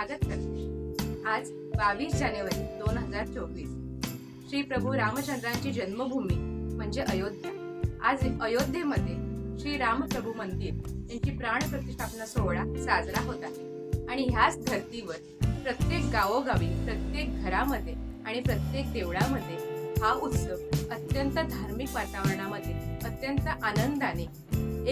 स्वागत करते. आज बावीस जानेवारी दोन हजार चोवीस. श्री प्रभू रामचंद्रांची जन्मभूमी म्हणजे अयोध्या. आज अयोध्येमध्ये श्री रामप्रभू मंदिर यांची प्राणप्रतिष्ठापना सोहळा साजरा होत आहे. आणि ह्याच धर्तीवर प्रत्येक गावोगावी प्रत्येक घरामध्ये आणि प्रत्येक देवळामध्ये हा उत्सव अत्यंत धार्मिक वातावरणामध्ये अत्यंत आनंदाने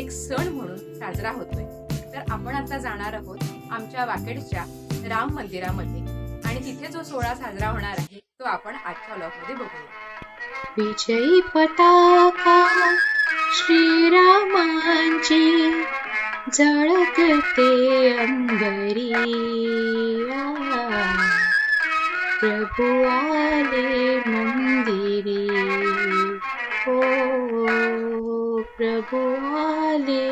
एक सण म्हणून साजरा होतोय. तर आपण आता जाणार आहोत आमच्या वाकेडच्या राम मंदिरामध्ये. आणि तिथे जो सोहळा साजरा होणार आहे तो आपण आजच्या ब्लॉगमध्ये बघूया. विजयी पताका श्रीरामांची झळकते अंबरी प्रभु आले मंदिरी. हो प्रभु आले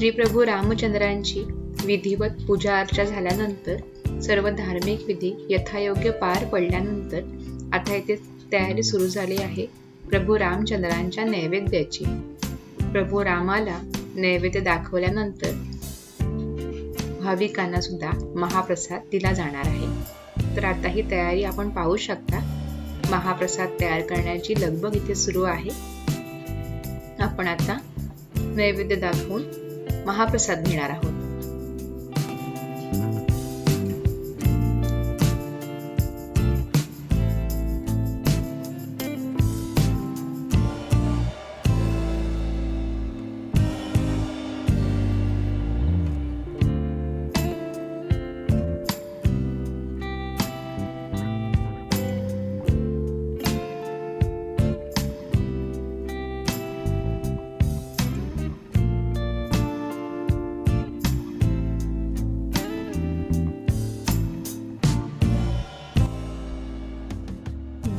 श्री प्रभू रामचंद्रांची विधिवत पूजा अर्चा झाल्यानंतर सर्व धार्मिक विधी यथायोग्य पार पडल्यानंतर आता इथे तयारी सुरू झाली आहे प्रभू रामचंद्रांच्या नैवेद्याची. प्रभू रामाला नैवेद्य दाखवल्यानंतर भाविकांना सुद्धा महाप्रसाद दिला जाणार आहे. तर आता ही तयारी आपण पाहू शकता. महाप्रसाद तयार करण्याची लगबग इथे सुरू आहे. आपण आता नैवेद्य दाखवून महाप्रसाद घेणार आहोत.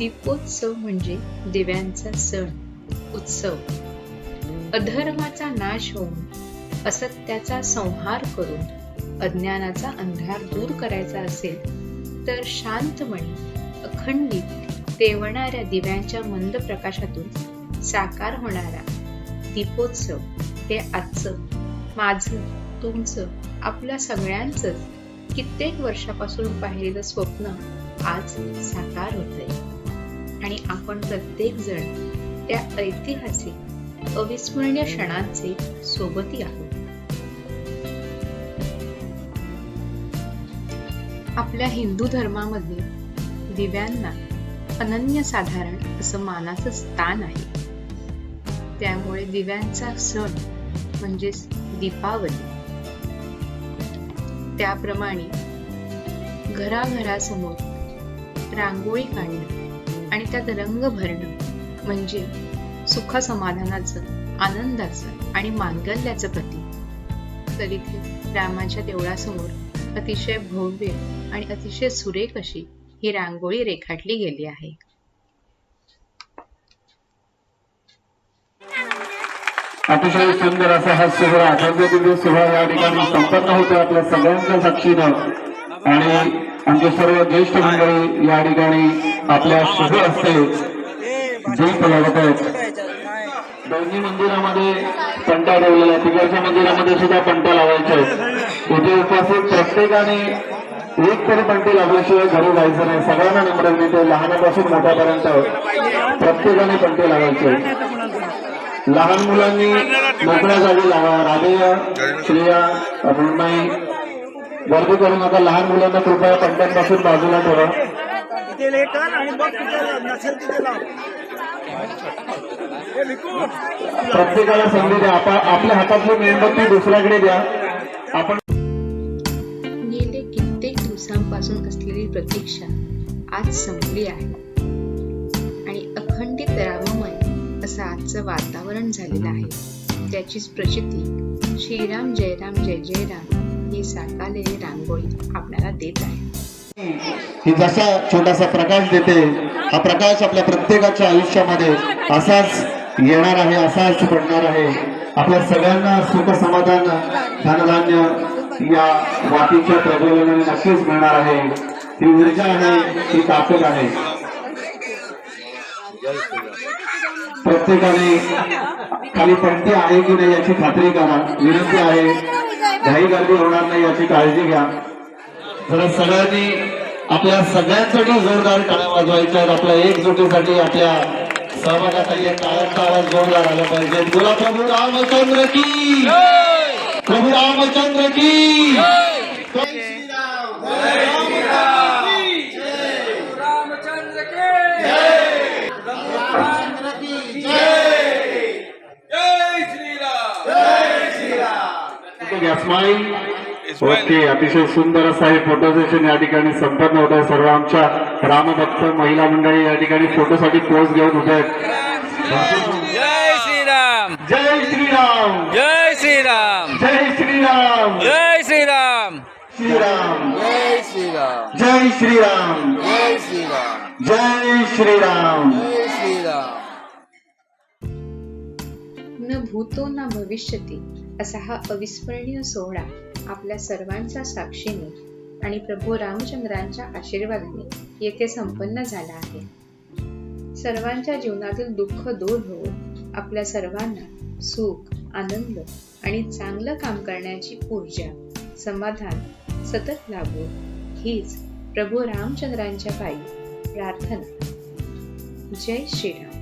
दीपोत्सव म्हणजे दिव्यांचा सण उत्सव. अधर्माचा नाश होऊन असत्याचा संहार करून अज्ञानाचा अंधार दूर करायचा असेल तर शांतमणी अखंडित तेवणाऱ्या दिव्यांच्या मंद प्रकाशातून साकार होणारा दीपोत्सव हे आजचं माझं तुमचं आपल्या सगळ्यांचंच कित्येक वर्षापासून पाहिलेलं स्वप्न आज साकार होतंय. आणि आपण प्रत्येक जण त्या ऐतिहासिक अविस्मरणीय क्षणांचे सोबती आहोत. आपल्या हिंदू धर्मामध्ये दिव्यांना अनन्यसाधारण असं मानाचं स्थान आहे. त्यामुळे दिव्यांचा सण म्हणजेच दीपावली त्याप्रमाणे घराघरासमोर रांगोळी काढणं आणि त्यात रंग भरणं म्हणजे सुख समाधानाचं आनंदाचं आणि मांगल्याचं प्रतीक. तर इथे रामाच्या देवळासमोर अतिशय भव्य आणि अतिशय सुरेख अशी ही रांगोळी रेखाटली गेली आहे. अतिशय सुंदर असा हा सोहळा भव्य दिव्य सोहळा या ठिकाणी संपन्न होतो. आपल्या सगळ्यांच्या साक्षीनं आणि आमचे सर्व ज्येष्ठ मंडळी या ठिकाणी आपल्या शुभ असते दीप लावत आहेत. दोन्ही मंदिरामध्ये पंटा ठेवलेला आहे तिकडच्या मंदिरामध्ये सुद्धा पंटा लावायचे आहेत. इथे उपस्थित प्रत्येकाने एक तरी पंटी लावल्याशिवाय घरी जायचं नाही. सगळ्यांना नम्र येते लहानापासून मोठ्यापर्यंत प्रत्येकाने पंटे लावायचे लहान मुलांनी मोकळ्या जागी लावा. राधेया श्रेया अरुणमाई गर्दी करू नका लहान मुलांना कृपया पंटांपासून बाजूला ठेवा. प्रत्येकाला संधी द्या. आपा आपल्या हातातली मेणबत्ती दुसऱ्याकडे द्या. आपण गेले कित्येक दिवसांपासून असलेली प्रतीक्षा आज संपली आहे. आणि अखंडित राममय असं आजचं वातावरण झालेलं आहे. त्याचीच प्रचिती श्रीराम जयराम जय जय राम ही साकारलेली रांगोळी आपल्याला देत आहे. ही जसा छोटासा प्रकाश देते हा प्रकाश आपल्या प्रत्येकाच्या आयुष्यामध्ये असाच येणार आहे असाच पडणार आहे. आपल्या सगळ्यांना सुख समाधान धनधान्य या वाटीच्या प्रज्वलनाने नक्कीच मिळणार आहे. ही ऊर्जा आहे ही ताकद आहे. प्रत्येकाने खाली पडते आहे की नाही याची खात्री करा. विनंती आहे. घाई गर्दी होणार नाही याची काळजी घ्या जरा सगळ्यांनी आपल्या सगळ्यांसाठी जोरदार टाळ्या वाजवायच्या आपल्या एकजुटीसाठी आपल्या सहभागासाठी टाळ्यांचा आवाज जोरदार आला पाहिजे बोला प्रभू रामचंद्र की प्रभू रामचंद्र की रामचंद्र के जय श्रीराम स्माईल ओके अतिशय सुंदर असा हे फोटो सेशन या ठिकाणी संपन्न होत आहे सर्व आमच्या रामभक्त महिला मंडळी या ठिकाणी फोटोसाठी पोज घेऊन उभे आहेत जय श्रीराम जय श्रीराम जय श्रीराम जय श्रीराम जय श्रीराम श्रीराम जय श्रीराम जय श्रीराम जय श्रीराम जय श्रीराम जय श्रीराम न भूतो न भविष्यती असा हा अविस्मरणीय सोहळा आपल्या सर्वांच्या साक्षीने आणि प्रभू रामचंद्रांच्या आशीर्वादाने येथे संपन्न झाला आहे. सर्वांच्या जीवनातील दुःख दूर होऊन आपल्या सर्वांना सुख आनंद आणि चांगलं काम करण्याची ऊर्जा समाधान सतत लाभो हीच प्रभू रामचंद्रांच्या पायी प्रार्थना. जय श्रीराम.